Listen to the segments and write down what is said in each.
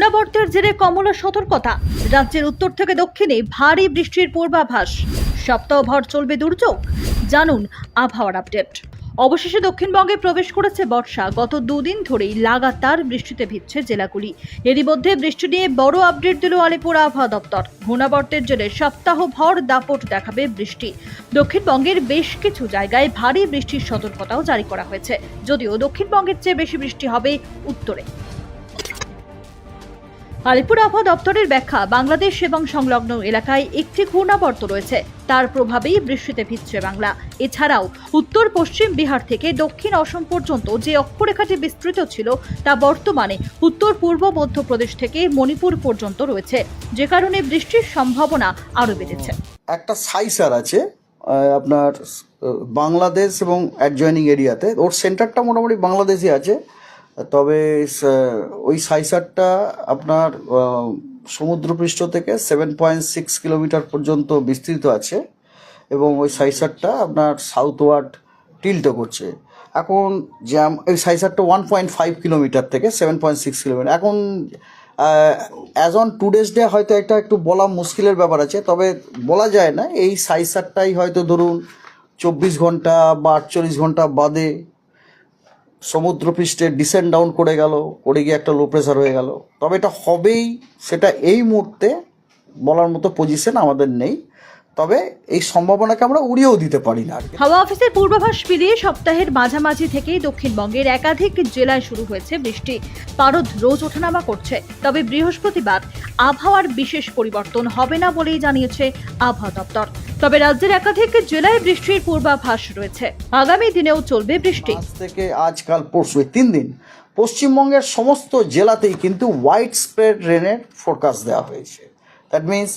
ঘূর্ণাবর্তের জেরে কমলা সতর্কতা। রাজ্যের উত্তর থেকে দক্ষিণে ভারী বৃষ্টির পূর্বাভাস। সপ্তাহভর চলবে দুর্যোগ। জানুন আবহাওয়ার আপডেট। অবশেষে দক্ষিণবঙ্গে প্রবেশ করেছে বর্ষা। গত দুদিন ধরেই লাগাতার বৃষ্টিতে ভিজছে জেলাগুলি। এরই মধ্যে বৃষ্টি নিয়ে বড় আপডেট দিল আলিপুর আবহাওয়া দপ্তর। ঘূর্ণাবর্তের জেরে সপ্তাহভর দাপট দেখাবে বৃষ্টি। দক্ষিণবঙ্গের বেশ কিছু জায়গায় ভারী বৃষ্টির সতর্কতাও জারি করা হয়েছে। যদিও দক্ষিণবঙ্গের চেয়ে বেশি বৃষ্টি হবে উত্তরে। আলিপুর আবহাওয়া দপ্তরের ব্যাখ্যা, বাংলাদেশ এবং সংলগ্ন এলাকায় একটি ঘূর্ণাবর্ত রয়েছে। তার প্রভাবেই বৃষ্টিতে ভিজছে বাংলা। এছাড়াও উত্তর, পশ্চিম বিহার থেকে দক্ষিণ অসম পর্যন্ত যে অক্ষরেখাটি বিস্তৃত ছিল, তা বর্তমানে উত্তর, পূর্ব, মধ্যপ্রদেশ থেকে মণিপুর পর্যন্ত রয়েছে। যে কারণে বৃষ্টির সম্ভাবনা আরও বেড়েছে। একটা সাইসার আছে আপনার বাংলাদেশ এবং অ্যাডজয়নিং এরিয়াতে ওর সেন্টারটা মোটামুটি বাংলাদেশে আছে। তবে ওই সাইসারটা আপনার সমুদ্রপৃষ্ঠ থেকে সেভেন পয়েন্ট সিক্স কিলোমিটার পর্যন্ত বিস্তৃত আছে এবং ওই সাইসারটা আপনার সাউথ ওয়ার্ড টিল্টও করছে। এখন জ্যাম এই সাইসারটা ওয়ান পয়েন্ট ফাইভ কিলোমিটার থেকে সেভেন পয়েন্ট সিক্স কিলোমিটার এখন as on today's day হয়তো এটা একটু বলা মুশকিলের ব্যাপার আছে, তবে বলা যায় না, এই সাইসারটাই হয়তো ধরুন চব্বিশ ঘণ্টা বা আটচল্লিশ ঘণ্টা বাদে সমুদ্রপৃষ্ঠে ডিসেন্ড ডাউন করে গেল করে গিয়ে একটা লো প্রেশার হয়ে গেল। তবে এটা হবেই, সেটা এই মুহূর্তে বলার মতো পজিশন আমাদের নেই। তবে এই সম্ভাবনাকে আমরা উড়িয়েও দিতে পারি না। হাওয়া অফিসের পূর্বাভাস মিলিয়ে সপ্তাহের মাঝামাঝি থেকেই দক্ষিণবঙ্গের একাধিক জেলায় শুরু হয়েছে বৃষ্টি। পারদ রোজ ওঠানামা করছে তবে বৃহস্পতিবার আবহাওয়ার বিশেষ পরিবর্তন হবে না বলেই জানিয়েছে আবহাওয়া দপ্তর। তবে রাজ্যের একাধিক জেলায় বৃষ্টির পূর্বাভাস রয়েছে। আগামী দিনেও চলবে বৃষ্টি। আজ থেকে আজকাল পরশু এই তিন দিন পশ্চিমবঙ্গের সমস্ত জেলাতেই কিন্তু হোয়াইট স্প্রেড রেনের ফোরকাস্ট দেওয়া হয়েছে। That means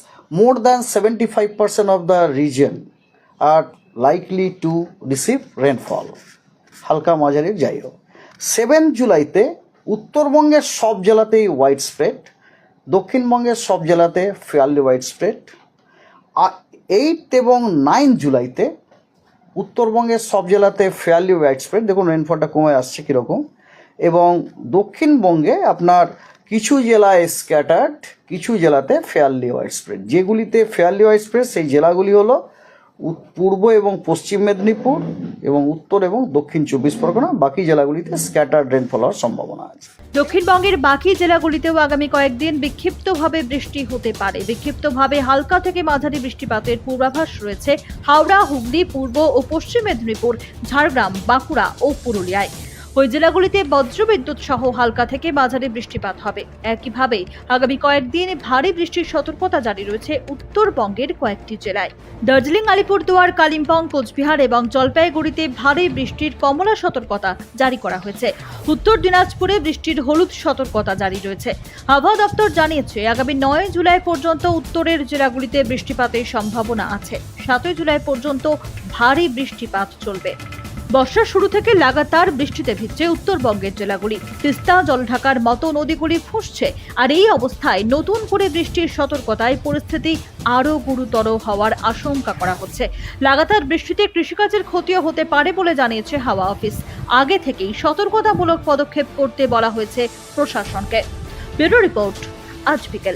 seventy five percent of the region are likely to receive rainfall হালকা মাঝারির যাই হোক। সেভেন জুলাইতে উত্তরবঙ্গের সব জেলাতেই হোয়াইট স্প্রেড দক্ষিণবঙ্গের সব জেলাতে ফেয়ারলি হোয়াইট স্প্রেড এইট এবং নাইন জুলাইতে উত্তরবঙ্গের সব জেলাতে ফেয়ারলি ওয়াইড স্প্রেড দেখুন রেনফলটা কমে আসছে কীরকম। এবং দক্ষিণবঙ্গে আপনার কিছু জেলায় স্ক্যাটার্ড কিছু জেলাতে ফেয়ারলি ওয়াইড স্প্রেড যেগুলিতে ফেয়ারলি ওয়াইড স্প্রেড সেই জেলাগুলি হলো পূর্ব এবং পশ্চিম মেদিনীপুর এবং উত্তর এবং দক্ষিণ চব্বিশ পরগনা। বাকি জেলাগুলিতে স্ক্যাটার্ড রেনফল হওয়ার সম্ভাবনা আছে। দক্ষিণবঙ্গের বাকি জেলাগুলিতেও আগামী কয়েকদিন বিক্ষিপ্তভাবে বৃষ্টি হতে পারে। বিক্ষিপ্তভাবে হালকা থেকে মাঝারি বৃষ্টিপাতের পূর্বাভাস রয়েছে হাওড়া, হুগলি, পূর্ব ও পশ্চিম মেদিনীপুর, ঝাড়গ্রাম, বাঁকুড়া ও পুরুলিয়ায়। ওই জেলাগুলিতে বজ্রবিদ্যুৎ সহ হালকা থেকে মাঝারি বৃষ্টিপাত হবে। একইভাবে আগামী কয়েকদিন ভারী বৃষ্টির সতর্কতা জারি রয়েছে উত্তরবঙ্গের কয়েকটি জেলায়। দার্জিলিং, আলিপুরদুয়ার, কালিম্পং, কোচবিহার এবং জলপাইগুড়িতে ভারী বৃষ্টির কমলা সতর্কতা জারি করা হয়েছে। উত্তর দিনাজপুরে বৃষ্টির হলুদ সতর্কতা জারি রয়েছে। আবহাওয়া দপ্তর জানিয়েছে, আগামী নয় জুলাই পর্যন্ত উত্তরের জেলাগুলিতে বৃষ্টিপাতের সম্ভাবনা আছে। সাতই জুলাই পর্যন্ত ভারী বৃষ্টিপাত চলবে। বর্ষার শুরু থেকে লাগাতার বৃষ্টিতে ভিজছে উত্তরবঙ্গের জেলাগুলি। তিস্তা, জলঢাকার মতো নদীগুলি ফুসছে। আর এই অবস্থায় নতুন করে বৃষ্টির সতর্কতায় পরিস্থিতি আরও গুরুতর হওয়ার আশঙ্কা করা হচ্ছে। লাগাতার বৃষ্টিতে কৃষিকাজের ক্ষতিও হতে পারে বলে জানিয়েছে হাওয়া অফিস। আগে থেকেই সতর্কতামূলক পদক্ষেপ করতে বলা হয়েছে প্রশাসনকে। ব্যুরো রিপোর্ট, আজ বিকেল।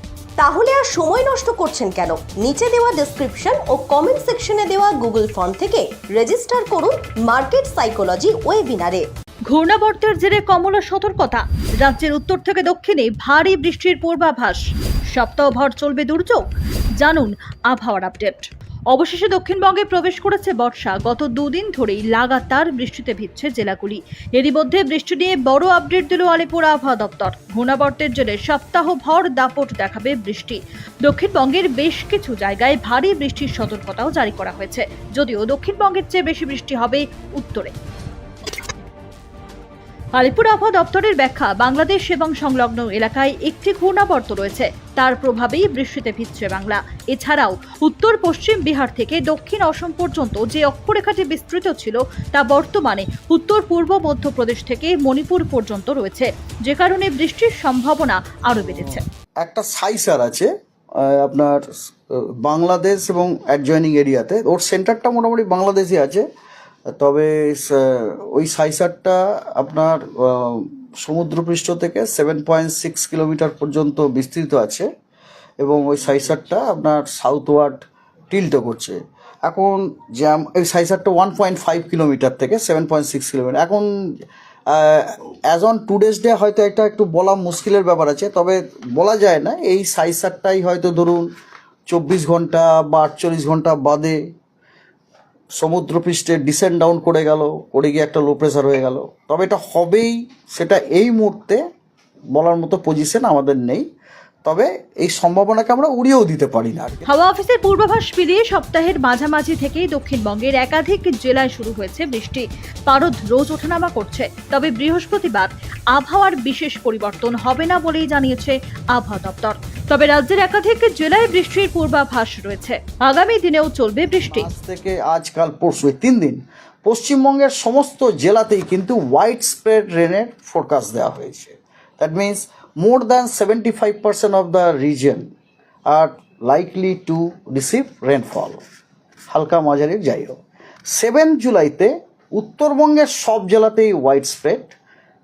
তাহলে আর সময় নষ্ট করছেন কেন? নিচে দেওয়া ডেসক্রিপশন ও কমেন্ট সেকশনে দেওয়া গুগল ফর্ম থেকে রেজিস্টার করুন মার্কেট সাইকোলজি ওয়েবিনারে ঘূর্ণাবর্তের জেরে কমলা সতর্কতা, রাজ্যের উত্তর থেকে দক্ষিণে ভারী বৃষ্টির পূর্বাভাস। সপ্তাহভর চলবে দুর্যোগ। জানুন আবহাওয়ার আপডেট অবশেষে দক্ষিণবঙ্গে প্রবেশ করেছে বর্ষা। গত দুদিন ধরেই লাগাতার বৃষ্টিতে ভিজছে জেলাগুলি। এরই মধ্যে বৃষ্টি নিয়ে বড় আপডেট দিল আলিপুর আবহাওয়া দপ্তর। ঘূর্ণাবর্তের জেরে সপ্তাহভর দাপট দেখাবে বৃষ্টি। দক্ষিণবঙ্গের বেশ কিছু জায়গায় ভারী বৃষ্টির সতর্কতাও জারি করা হয়েছে। যদিও দক্ষিণবঙ্গের চেয়ে বেশি বৃষ্টি হবে উত্তরে। আলিপুর আবহাওয়া দপ্তরের ব্যাখ্যা, বাংলাদেশ এবং সংলগ্ন এলাকায় একটি ঘূর্ণাবর্ত রয়েছে। তার প্রভাবেই বৃষ্টিতে ভিজছে বাংলা। এছাড়াও উত্তর, পশ্চিম বিহার থেকে দক্ষিণ অসম পর্যন্ত যে অক্ষরেখাটি বিস্তৃত ছিল, তা বর্তমানে উত্তর, পূর্ব, মধ্যপ্রদেশ থেকে মণিপুর পর্যন্ত রয়েছে। যে কারণে বৃষ্টির সম্ভাবনা আরও বেড়েছে। একটা সাইসার আছে আপনার বাংলাদেশ এবং অ্যাডজয়নিং এরিয়াতে ওর সেন্টারটা মোটামুটি বাংলাদেশই আছে। তবে ওই সাইসারটা আপনার সমুদ্রপৃষ্ঠ থেকে সেভেন পয়েন্ট সিক্স কিলোমিটার পর্যন্ত বিস্তৃত আছে এবং ওই সাইসারটা আপনার সাউথ ওয়ার্ড টিল্ট করছে। এখন জ্যাম এই সাইসারটা ওয়ান পয়েন্ট ফাইভ কিলোমিটার থেকে সেভেন পয়েন্ট সিক্স কিলোমিটার এখন as on today's day হয়তো একটা একটু বলা মুশকিলের ব্যাপার আছে, তবে বলা যায় না, এই সাইসারটাই হয়তো ধরুন চব্বিশ ঘণ্টা বা আটচল্লিশ ঘণ্টা বাদে সমুদ্রপৃষ্ঠে ডিসেন্ড ডাউন করে গেল, করে গিয়ে একটা লো প্রেশার হয়ে গেল। তবে এটা হবেই, সেটা এই মুহূর্তে বলার মতো পজিশন আমাদের নেই। তবে এই সম্ভাবনাকে আমরা উড়িয়েও দিতে পারি না হাওয়া অফিসের পূর্বাভাস মিলিয়ে সপ্তাহের মাঝামাঝি থেকেই দক্ষিণবঙ্গের একাধিক জেলায় শুরু হয়েছে বৃষ্টি। পারদ রোজ ওঠানামা করছে তবে বৃহস্পতিবার আবহাওয়ার বিশেষ পরিবর্তন হবে না বলেই জানিয়েছে আবহাওয়া দপ্তর। তবে রাজ্যের একাধিক জেলায় বৃষ্টির পূর্বাভাস রয়েছে। আগামী দিনেও চলবে বৃষ্টি। আজ থেকে আজকাল পরশু তিন দিন পশ্চিমবঙ্গের সমস্ত জেলাতেই কিন্তু হোয়াইট স্প্রেড রেনের ফোরকাস্ট দেওয়া হয়েছে। That means seventy five percent of the region are likely to receive rainfall হালকা মাঝারির যাই হোক। সেভেন জুলাইতে উত্তরবঙ্গের সব জেলাতেই হোয়াইট স্প্রেড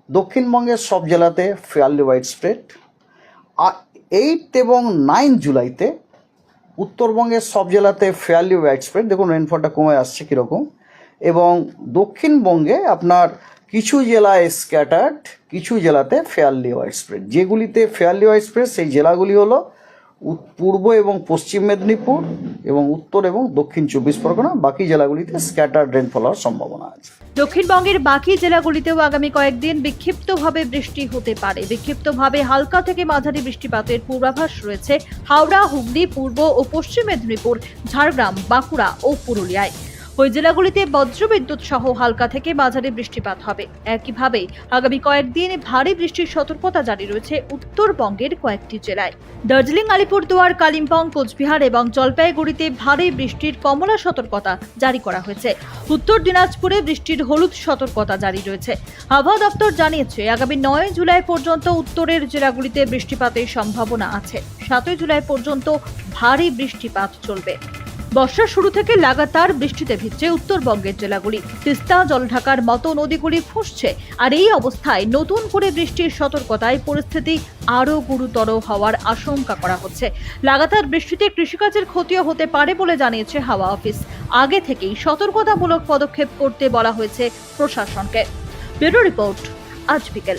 দক্ষিণবঙ্গের সব জেলাতে ফেয়ারলি হোয়াইট স্প্রেড এইট এবং নাইন জুলাইতে উত্তরবঙ্গের সব জেলাতে ফেয়ারলি ওয়াইড স্প্রেড দেখুন রেনফলটা কমে আসছে কীরকম। এবং দক্ষিণবঙ্গে আপনার কিছু জেলায় স্ক্যাটার্ড কিছু জেলাতে ফেয়ারলি ওয়াইড স্প্রেড যেগুলিতে ফেয়ারলি ওয়াইড স্প্রেড সেই জেলাগুলি হলো পূর্ব এবং পশ্চিম মেদিনীপুর এবং উত্তর এবং দক্ষিণ চব্বিশ পরগনা। বাকি জেলাগুলিতে স্ক্যাটার্ড রেনফল হওয়ার সম্ভাবনা আছে। দক্ষিণবঙ্গের বাকি জেলাগুলিতেও আগামী কয়েকদিন বিক্ষিপ্তভাবে বৃষ্টি হতে পারে। বিক্ষিপ্তভাবে হালকা থেকে মাঝারি বৃষ্টিপাতের পূর্বাভাস রয়েছে হাওড়া, হুগলি, পূর্ব ও পশ্চিম মেদিনীপুর, ঝাড়গ্রাম, বাঁকুড়া ও পুরুলিয়ায়। ওই জেলাগুলিতে বজ্রবিদ্যুৎ সহ হালকা থেকে মাঝারি বৃষ্টিপাত হবে। একইভাবে আগামী কয়েকদিন ভারী বৃষ্টির সতর্কতা জারি রয়েছে উত্তরবঙ্গের কয়েকটি জেলায়। দার্জিলিং, আলিপুরদুয়ার, কালিম্পং, কোচবিহার এবং জলপাইগুড়িতে ভারী বৃষ্টির কমলা সতর্কতা জারি করা হয়েছে। উত্তর দিনাজপুরে বৃষ্টির হলুদ সতর্কতা জারি রয়েছে। আবহাওয়া দপ্তর জানিয়েছে, আগামী নয় জুলাই পর্যন্ত উত্তরের জেলাগুলিতে বৃষ্টিপাতের সম্ভাবনা আছে। সাতই জুলাই পর্যন্ত ভারী বৃষ্টিপাত চলবে। বর্ষার শুরু থেকে লাগাতার বৃষ্টিতে ভিজছে উত্তরবঙ্গের জেলাগুলি। তিস্তা, জলঢাকার মতো নদীগুলি ফুসছে। আর এই অবস্থায় নতুন করে বৃষ্টির সতর্কতায় পরিস্থিতি আরও গুরুতর হওয়ার আশঙ্কা করা হচ্ছে। লাগাতার বৃষ্টিতে কৃষিকাজের ক্ষতিও হতে পারে বলে জানিয়েছে হাওয়া অফিস। আগে থেকেই সতর্কতামূলক পদক্ষেপ করতে বলা হয়েছে প্রশাসনকে। ব্যুরো রিপোর্ট, আজ বিকেল।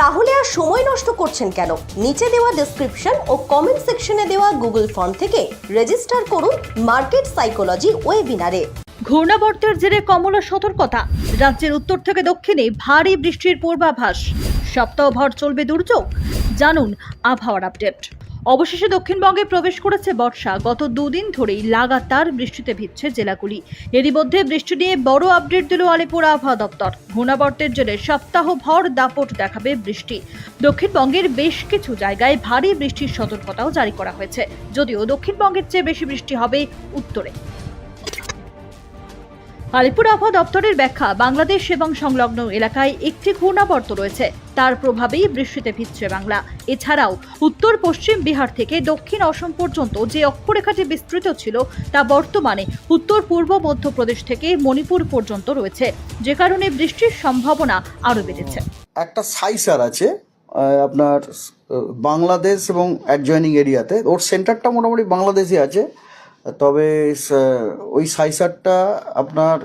তাহলে আর সময় নষ্ট করছেন কেন? নিচে দেওয়া ডেসক্রিপশন ও কমেন্ট সেকশনে দেওয়া গুগল ফর্ম থেকে রেজিস্টার করুন মার্কেট সাইকোলজি ওয়েবিনারে ঘূর্ণাবর্তের জেরে কমলা সতর্কতা, রাজ্যের উত্তর থেকে দক্ষিণে ভারী বৃষ্টির পূর্বাভাস। সপ্তাহভর চলবে দুর্যোগ, জানুন আবহাওয়ার আপডেট অবশেষে দক্ষিণবঙ্গে প্রবেশ করেছে বর্ষা। গত দুদিন ধরেই লাগাতার বৃষ্টিতে ভিজছে জেলাগুলি। এরই মধ্যে বৃষ্টি নিয়ে বড় আপডেট দিল আলিপুর আবহাওয়া দপ্তর। ঘূর্ণাবর্তের জেরে সপ্তাহভর দাপট দেখাবে বৃষ্টি। দক্ষিণবঙ্গের বেশ কিছু জায়গায় ভারী বৃষ্টির সতর্কতাও জারি করা হয়েছে। যদিও দক্ষিণবঙ্গের চেয়ে বেশি বৃষ্টি হবে উত্তরে। আলিপুর আবহাওয়া দপ্তরের ব্যাখ্যা, বাংলাদেশ এবং সংলগ্ন এলাকায় একটি ঘূর্ণাবর্ত রয়েছে। তার প্রভাবেই বৃষ্টিতে ভিজছে বাংলা। এছাড়াও উত্তর, পশ্চিম বিহার থেকে দক্ষিণ অসম পর্যন্ত যে অক্ষরেখাটি বিস্তৃত ছিল, তা বর্তমানে উত্তর, পূর্ব, মধ্যপ্রদেশ থেকে মণিপুর পর্যন্ত রয়েছে। যে কারণে বৃষ্টির সম্ভাবনা আরও বেড়েছে। একটা সাইসার আছে আপনার বাংলাদেশ এবং অ্যাডজয়নিং এরিয়াতে ওর সেন্টারটা মোটামুটি বাংলাদেশে আছে। তবে ওই সাইসারটা আপনার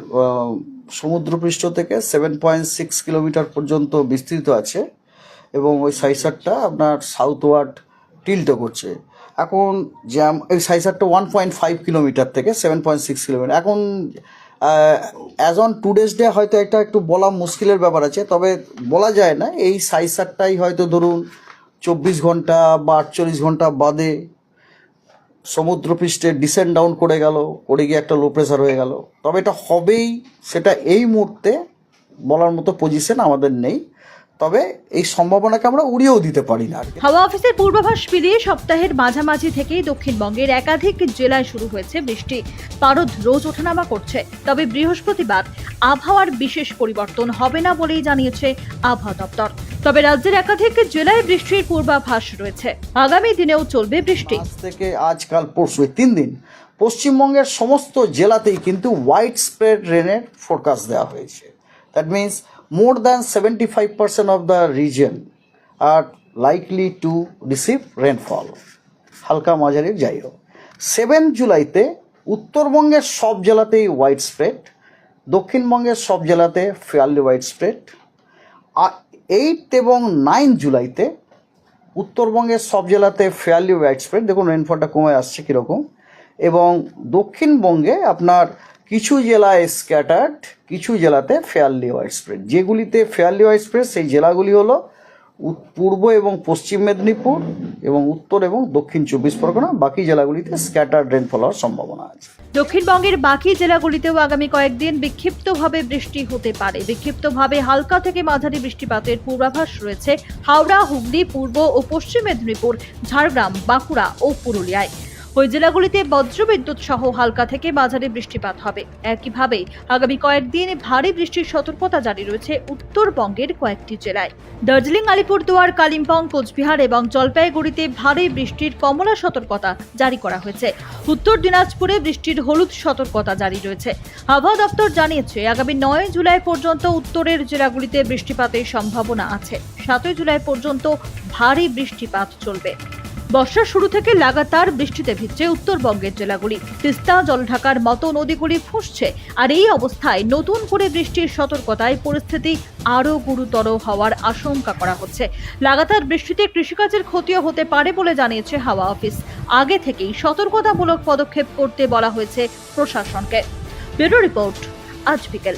সমুদ্রপৃষ্ঠ থেকে সেভেন পয়েন্ট সিক্স কিলোমিটার পর্যন্ত বিস্তৃত আছে এবং ওই সাইসারটা আপনার সাউথ ওয়ার্ড টিল্ট করছে। এখন জ্যাম, এই সাইসারটা ওয়ান পয়েন্ট ফাইভ কিলোমিটার থেকে সেভেন পয়েন্ট সিক্স কিলোমিটার। এখন as on today's day হয়তো একটা একটু বলা মুশকিলের ব্যাপার আছে, তবে বলা যায় না, এই সাইসারটাই হয়তো ধরুন চব্বিশ ঘণ্টা বা আটচল্লিশ ঘণ্টা বাদে সমুদ্রপৃষ্ঠে ডিসেন্ড ডাউন করে গেল করে গিয়ে একটা লো প্রেশার হয়ে গেল। তবে এটা হবেই, সেটা এই মুহূর্তে বলার মতো পজিশন আমাদের নেই। তবে এই সম্ভাবনাকে আমরা উড়িয়েও দিতে পারি না হাওয়া অফিসের পূর্বাভাস মিলিয়ে সপ্তাহের মাঝামাঝি থেকেই দক্ষিণবঙ্গের একাধিক জেলায় শুরু হয়েছে বৃষ্টি। পারদ রোজ ওঠানামা করছে। তবে বৃহস্পতিবার আবহাওয়ার বিশেষ পরিবর্তন হবে না বলেই জানিয়েছে আবহাওয়া দপ্তর। তবে রাজ্যের একাধিক জেলায় বৃষ্টির পূর্বাভাস রয়েছে। আগামী দিনেও চলবে বৃষ্টি। আজ থেকে আজকাল পরশু তিন দিন পশ্চিমবঙ্গের সমস্ত জেলাতেই কিন্তু হোয়াইট স্প্রেড রেনের ফোরকাস্ট দেওয়া হয়েছে। That means seventy five percent of the region are likely to receive rainfall হালকা মাঝারি যাই হোক। সেভেন জুলাইতে উত্তরবঙ্গের সব জেলাতেই হোয়াইট স্প্রেড দক্ষিণবঙ্গের সব জেলাতে ফেয়ারলি হোয়াইট স্প্রেড এইট এবং নাইন জুলাইতে উত্তরবঙ্গের সব জেলাতে ফেয়ারলি ওয়াইড স্প্রেড দেখুন রেনফলটা কমে আসছে কীরকম। এবং দক্ষিণবঙ্গে আপনার কিছু জেলায় স্ক্যাটার্ড কিছু জেলাতে ফেয়ারলি ওয়াইড স্প্রেড যেগুলিতে ফেয়ারলি ওয়াইড স্প্রেড সেই জেলাগুলি হলো পূর্ব এবং পশ্চিম মেদিনীপুর এবং উত্তর এবং দক্ষিণ চব্বিশ পরগনা। বাকি জেলাগুলিতে স্ক্যাটার্ড রেনফল হওয়ার সম্ভাবনা আছে। দক্ষিণবঙ্গের বাকি জেলাগুলিতেও আগামী কয়েকদিন বিক্ষিপ্তভাবে বৃষ্টি হতে পারে। বিক্ষিপ্তভাবে হালকা থেকে মাঝারি বৃষ্টিপাতের পূর্বাভাস রয়েছে হাওড়া, হুগলি, পূর্ব ও পশ্চিম মেদিনীপুর, ঝাড়গ্রাম, বাঁকুড়া ও পুরুলিয়ায়। ওই জেলাগুলিতে বজ্রবিদ্যুৎ সহ হালকা থেকে মাঝারি বৃষ্টিপাত হবে। একইভাবে আগামী কয়েকদিন ভারী বৃষ্টির সতর্কতা জারি রয়েছে উত্তরবঙ্গের কয়েকটি জেলায়। দার্জিলিং, আলিপুরদুয়ার, কালিম্পং, কোচবিহার এবং জলপাইগুড়িতে ভারী বৃষ্টির কমলা সতর্কতা জারি করা হয়েছে। উত্তর দিনাজপুরে বৃষ্টির হলুদ সতর্কতা জারি রয়েছে। আবহাওয়া দপ্তর জানিয়েছে, আগামী নয় জুলাই পর্যন্ত উত্তরের জেলাগুলিতে বৃষ্টিপাতের সম্ভাবনা আছে। সাতই জুলাই পর্যন্ত ভারী বৃষ্টিপাত চলবে। বর্ষার শুরু থেকে লাগাতার বৃষ্টিতে ভিজছে উত্তরবঙ্গের জেলাগুলি। তিস্তা, জলঢাকার মতো নদীগুলি ফুঁসছে। আর এই অবস্থায় নতুন করে বৃষ্টির সতর্কতায় পরিস্থিতি আরও গুরুতর হওয়ার আশঙ্কা করা হচ্ছে। লাগাতার বৃষ্টিতে কৃষিকাজের ক্ষতিও হতে পারে বলে জানিয়েছে হাওয়া অফিস। আগে থেকেই সতর্কতামূলক পদক্ষেপ করতে বলা হয়েছে প্রশাসনকে। ব্যুরো রিপোর্ট, আজ বিকেল।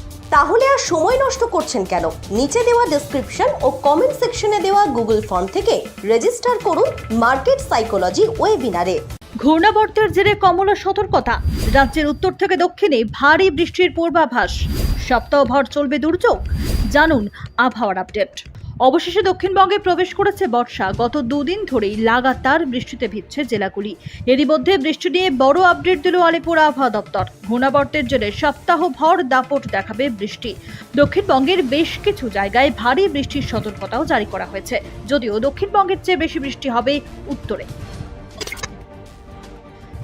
তাহলে আর সময় নষ্ট করছেন কেন? নিচে দেওয়া ডেসক্রিপশন ও কমেন্ট সেকশনে দেওয়া গুগল ফর্ম থেকে রেজিস্টার করুন মার্কেট সাইকোলজি ওয়েবিনারে ঘূর্ণাবর্তের জেরে কমলা সতর্কতা, রাজ্যের উত্তর থেকে দক্ষিণে ভারী বৃষ্টির পূর্বাভাস। সপ্তাহভর চলবে দুর্যোগ। জানুন আবহাওয়ার আপডেট অবশেষে দক্ষিণবঙ্গে প্রবেশ করেছে বর্ষা। গত দুদিন ধরেই লাগাতার বৃষ্টিতে ভিজছে জেলাগুলি। এরই মধ্যে বৃষ্টি নিয়ে বড় আপডেট দিল আলিপুর আবহাওয়া দপ্তর। ঘূর্ণাবর্তের জেলে সপ্তাহভর দাপট দেখাবে বৃষ্টি। দক্ষিণবঙ্গের বেশ কিছু জায়গায় ভারী বৃষ্টির সতর্কতাও জারি করা হয়েছে। যদিও দক্ষিণবঙ্গের চেয়ে বেশি বৃষ্টি হবে উত্তরে।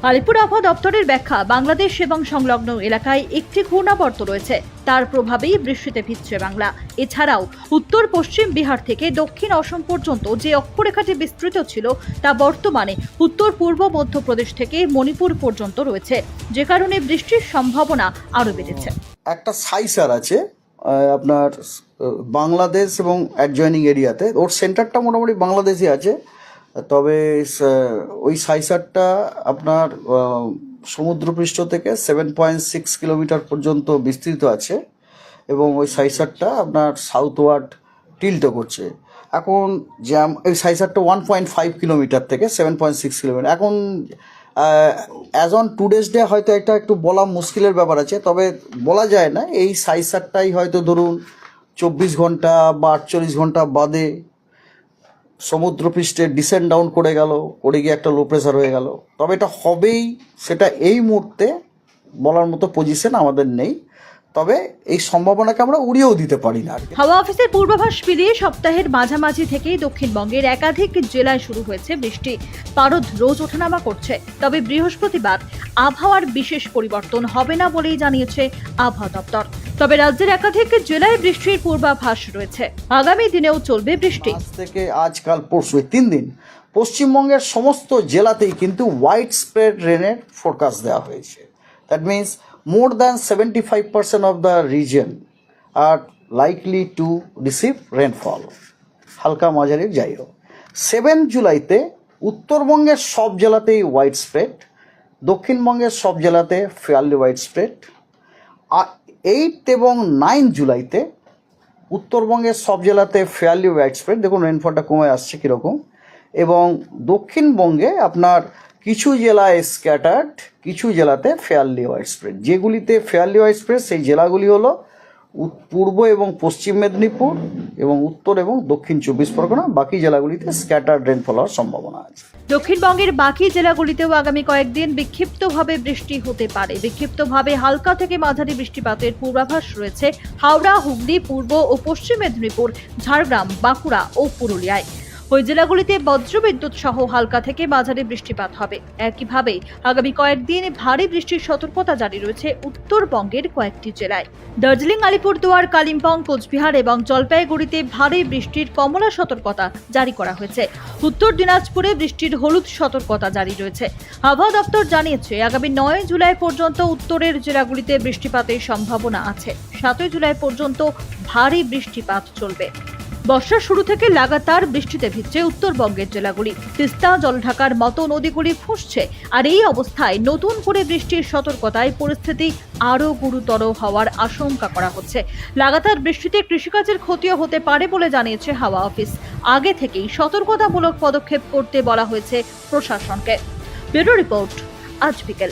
আলিপুর আবহাওয়া দপ্তরের ব্যাখ্যা, বাংলাদেশ এবং সংলগ্ন এলাকায় একটি ঘূর্ণাবর্ত রয়েছে। তার প্রভাবেই বৃষ্টিতে ভিজছে বাংলা। এছাড়াও উত্তর, পশ্চিম বিহার থেকে দক্ষিণ অসম পর্যন্ত যে অক্ষরেখাটি বিস্তৃত ছিল, তা বর্তমানে উত্তর, পূর্ব, মধ্যপ্রদেশ থেকে মণিপুর পর্যন্ত রয়েছে। যে কারণে বৃষ্টির সম্ভাবনা আরও বেড়েছে। একটা সাইসার আছে আপনার বাংলাদেশ এবং অ্যাডজয়নিং এরিয়াতে ওর সেন্টারটা মোটামুটি বাংলাদেশে আছে। তবে ওই সাইসারটা আপনার সমুদ্রপৃষ্ঠ থেকে সেভেন পয়েন্ট সিক্স কিলোমিটার পর্যন্ত বিস্তৃত আছে এবং ওই সাইসারটা আপনার সাউথ ওয়ার্ড টিল্টো করছে। এখন জ্যাম ওই সাইসারটা ওয়ান পয়েন্ট ফাইভ কিলোমিটার থেকে সেভেন পয়েন্ট সিক্স কিলোমিটার এখন as on today's day হয়তো এটা একটু বলা মুশকিলের ব্যাপার আছে, তবে বলা যায় না, এই সাইসারটাই হয়তো ধরুন চব্বিশ ঘণ্টা বা আটচল্লিশ ঘণ্টা বাদে সমুদ্রপৃষ্ঠে ডিসেন্ড ডাউন করে গেল করে গিয়ে একটা লো প্রেশার হয়ে গেল। তবে এটা হবেই, সেটা এই মুহূর্তে বলার মতো পজিশন আমাদের নেই। তবে এই সম্ভাবনাকে আমরা উড়িয়েও দিতে পারি না। হাওয়া অফিসের পূর্বাভাস মিলিয়ে সপ্তাহের মাঝামাঝি থেকেই দক্ষিণবঙ্গের একাধিক জেলায় শুরু হয়েছে বৃষ্টি। পারদ রোজ ওঠানামা করছে তবে বৃহস্পতিবার আবহাওয়ার বিশেষ পরিবর্তন হবে না বলেই জানিয়েছে আবহাওয়া দপ্তর। তবে রাজ্যের একাধিক জেলায় বৃষ্টির পূর্বাভাস রয়েছে। আগামী দিনেও চলবে বৃষ্টি। আজ থেকে আজকাল পরশু তিন দিন পশ্চিমবঙ্গের সমস্ত জেলাতেই কিন্তু হোয়াইট স্প্রেড রেনের ফোরকাস্ট দেওয়া হয়েছে। That means seventy five percent of the region are likely to receive rainfall হালকা মাঝারি, যাই হোক। সেভেন জুলাইতে উত্তরবঙ্গের সব জেলাতেই হোয়াইট স্প্রেড দক্ষিণবঙ্গের সব জেলাতে ফেয়ারলি হোয়াইট স্প্রেড এইট এবং নাইন জুলাইতে উত্তরবঙ্গের সব জেলাতে ফেয়ারলি হোয়াইট স্প্রেড দেখুন রেনফলটা কমে আসছে কীরকম। এবং দক্ষিণবঙ্গে আপনার কিছু জেলায় স্ক্যাটার্ড কিছু জেলাতে ফেয়ারলি হোয়াইট স্প্রেড যেগুলিতে ফেয়ারলি হোয়াইট স্প্রেড সেই জেলাগুলি হলো পূর্ব এবং পশ্চিম মেদিনীপুর এবং উত্তর এবং দক্ষিণ চব্বিশ পরগনা। বাকি জেলাগুলিতে স্ক্যাটার্ড রেনফল হওয়ার সম্ভাবনা আছে। দক্ষিণবঙ্গের বাকি জেলাগুলিতেও আগামী কয়েকদিন বিক্ষিপ্তভাবে বৃষ্টি হতে পারে। বিক্ষিপ্তভাবে হালকা থেকে মাঝারি বৃষ্টিপাতের পূর্বাভাস রয়েছে হাওড়া, হুগলি, পূর্ব ও পশ্চিম মেদিনীপুর, ঝাড়গ্রাম, বাঁকুড়া ও পুরুলিয়ায়। ওই জেলাগুলিতে বজ্রবিদ্যুৎ সহ হালকা থেকে মাঝারি বৃষ্টিপাত হবে। একইভাবে আগামী কয়েকদিন ভারী বৃষ্টির সতর্কতা জারি রয়েছে উত্তরবঙ্গের কয়েকটি জেলায়। দার্জিলিং, আলিপুরদুয়ার, কালিম্পং, কোচবিহার এবং জলপাইগুড়িতে ভারী বৃষ্টির কমলা সতর্কতা জারি করা হয়েছে। উত্তর দিনাজপুরে বৃষ্টির হলুদ সতর্কতা জারি রয়েছে। আবহাওয়া দপ্তর জানিয়েছে, আগামী নয় জুলাই পর্যন্ত উত্তরের জেলাগুলিতে বৃষ্টিপাতের সম্ভাবনা আছে। সাতই জুলাই পর্যন্ত ভারী বৃষ্টিপাত চলবে। বর্ষার শুরু থেকে লাগাতার বৃষ্টিতে ভিজছে উত্তরবঙ্গের জেলাগুলি। তিস্তা, জলঢাকার মতো নদীগুলি ফুসছে। আর এই অবস্থায় নতুন করে বৃষ্টির সতর্কতায় পরিস্থিতি আরও গুরুতর হওয়ার আশঙ্কা করা হচ্ছে। লাগাতার বৃষ্টিতে কৃষিকাজের ক্ষতিও হতে পারে বলে জানিয়েছে হাওয়া অফিস। আগে থেকেই সতর্কতামূলক পদক্ষেপ করতে বলা হয়েছে প্রশাসনকে। ব্যুরো রিপোর্ট, আজ বিকেল।